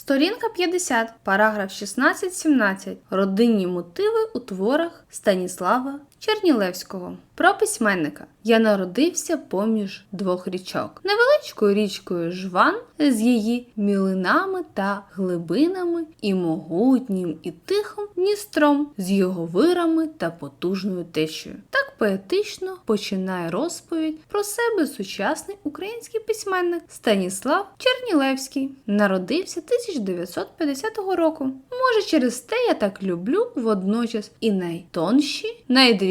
Сторінка 50, параграф 16-17. Родинні мотиви у творах Станіслава Чернілевського. Про письменника. Я народився поміж двох річок. Невеличкою річкою Жван з її мілинами та глибинами, і могутнім і тихим Дністром з його вирами та потужною течею. Так поетично починає розповідь про себе сучасний український письменник Станіслав Чернілевський. Народився 1950 року. Може, через те я так люблю водночас і найтонші, найдрібніші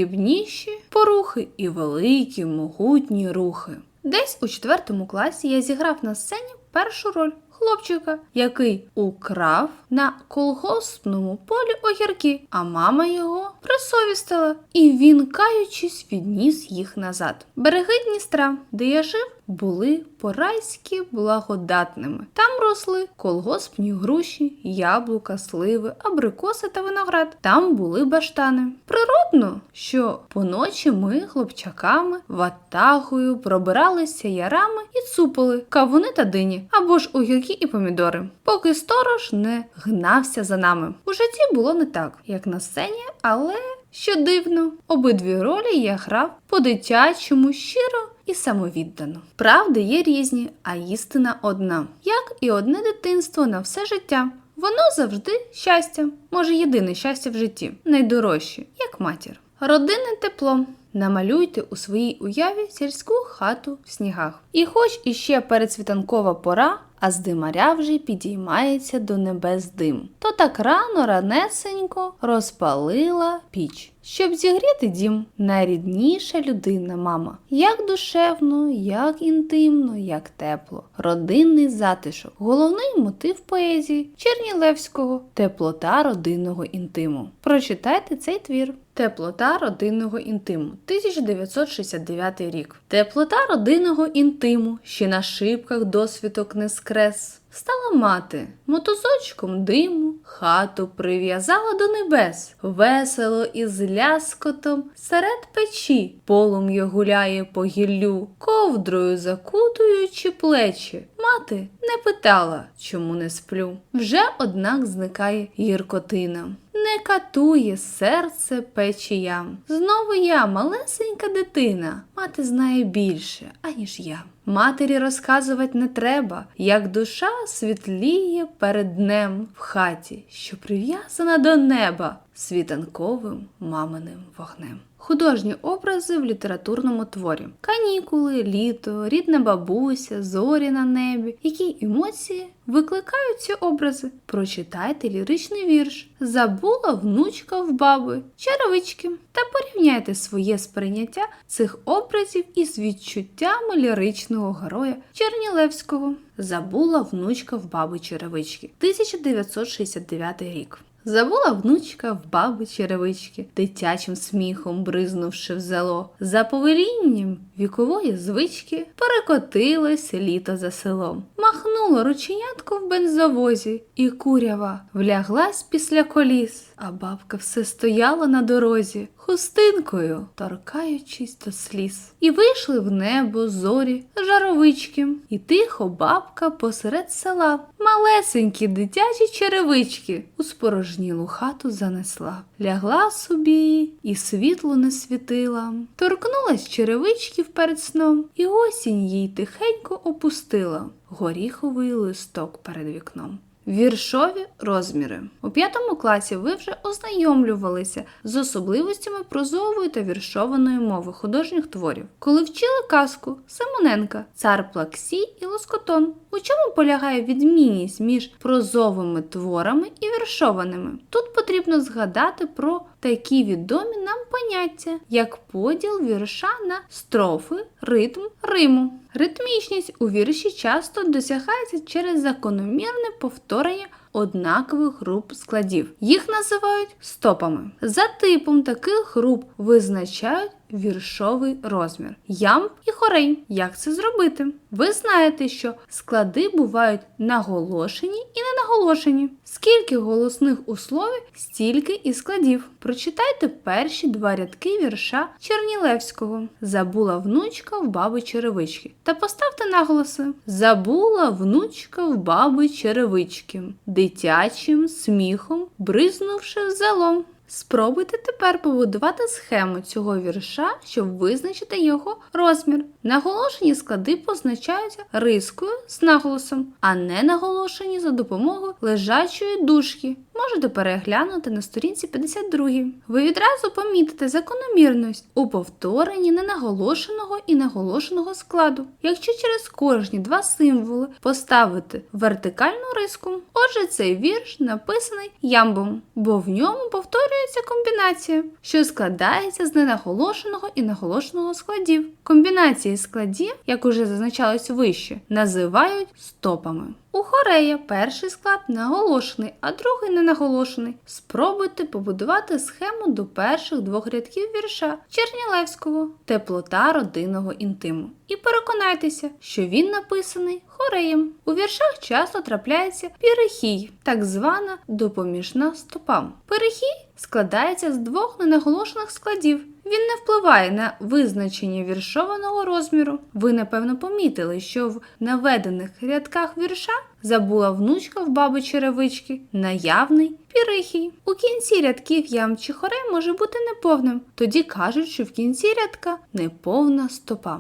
порухи, і великі, могутні рухи. Десь у четвертому класі я зіграв на сцені першу роль хлопчика, який украв на колгоспному полі огірки, а мама його присовістила, і він, каючись, відніс їх назад. Береги Дністра, де я жив, були порайські благодатними. Там росли колгоспні груші, яблука, сливи, абрикоси та виноград. Там були баштани. Природно, що поночі ми хлопчаками ватагою пробиралися ярами і цупили кавуни та дині, або ж огірки і помідори, поки сторож не гнався за нами. У житті було не так, як на сцені, але що дивно, обидві ролі я грав по-дитячому щиро і самовіддано. Правди є різні, а істина одна, як і одне дитинство на все життя. Воно завжди щастя, може єдине щастя в житті, найдорожче, як матір. Родинне тепло. Намалюйте у своїй уяві сільську хату в снігах. І хоч іще передсвітанкова пора, а з димаря вже підіймається до небес дим, то так рано ранесенько розпалила піч. Щоб зігріти дім, найрідніша людина, мама. Як душевно, як інтимно, як тепло. Родинний затишок. Головний мотив поезії Чернілевського теплота родинного інтиму. Прочитайте цей твір. Теплота родинного інтиму 1969 рік. Теплота родинного інтиму ще на шибках досвідок не скрес. Стала мати, мотузочком диму, хату прив'язала до небес, весело і з ляскотом серед печі, полум'я гуляє по гіллю, ковдрою закутуючи плечі. Мати не питала, чому не сплю. Вже однак зникає гіркотина. Не катує серце печіям. Знову я, малесенька дитина. Мати знає більше, аніж я. Матері розказувати не треба, як душа світліє перед днем в хаті, що прив'язана до неба світанковим маминим вогнем. Художні образи в літературному творі: канікули, літо, рідна бабуся, зорі на небі. Які емоції викликають ці образи? Прочитайте ліричний вірш. Забула внучка в баби, черевички. Та порівняйте своє сприйняття цих образів із відчуттями ліричного героя Чернілевського. Забула внучка в баби черевички. 1969 рік. Забула внучка в баби черевички, дитячим сміхом бризнувши в зело. За повелінням вікової звички перекотилось літо за селом. Махнуло рученятко в бензовозі, і курява вляглась після коліс, а бабка все стояла на дорозі, хустинкою торкаючись до сліз. І вийшли в небо зорі жаровички, і тихо бабка посеред села. Малесенькі дитячі черевички у спорожнілу хату занесла. Лягла собі і світло не світила. Торкнулась черевичків перед сном, і осінь їй тихенько опустила горіховий листок перед вікном. Віршові розміри. У п'ятому класі ви вже ознайомлювалися з особливостями прозової та віршованої мови художніх творів, коли вчили казку Симоненка, цар Плаксій і Лоскотон. У чому полягає відмінність між прозовими творами і віршованими? Тут потрібно згадати про такі відомі нам поняття, як поділ вірша на строфи, ритм, риму. Ритмічність у вірші часто досягається через закономірне повторення однакових груп складів. Їх називають стопами. За типом таких груп визначають віршовий розмір ям і хорей. Як це зробити? Ви знаєте, що склади бувають наголошені і ненаголошені. Скільки голосних у слові, стільки і складів. Прочитайте перші два рядки вірша Чернілевського. Забула внучка в баби черевички. Та поставте наголоси. Забула внучка в баби черевички, дитячим сміхом бризнувши в зелом. Спробуйте тепер побудувати схему цього вірша, щоб визначити його розмір. Наголошені склади позначаються рискою з наголосом, а не наголошені за допомогою лежачої дужки. Можете переглянути на сторінці 52. Ви відразу помітите закономірність у повторенні ненаголошеного і наголошеного складу. Якщо через кожні два символи поставити вертикальну риску, отже, цей вірш написаний ямбом, бо в ньому повторюється комбінація, що складається з ненаголошеного і наголошеного складів. Комбінації складів, як уже зазначалось вище, називають стопами. У хорея перший склад наголошений, а другий не наголошений. Спробуйте побудувати схему до перших двох рядків вірша Чернілевського теплота родинного інтиму. І переконайтеся, що він написаний хореєм. У віршах часто трапляється пірихій, так звана допоміжна стопам. Перехій складається з двох ненаголошених складів. Він не впливає на визначення віршованого розміру. Ви, напевно, помітили, що в наведених рядках вірша забула внучка в баби черевички, наявний пірихій. У кінці рядків ям чи хорей може бути неповним. Тоді кажуть, що в кінці рядка неповна стопа.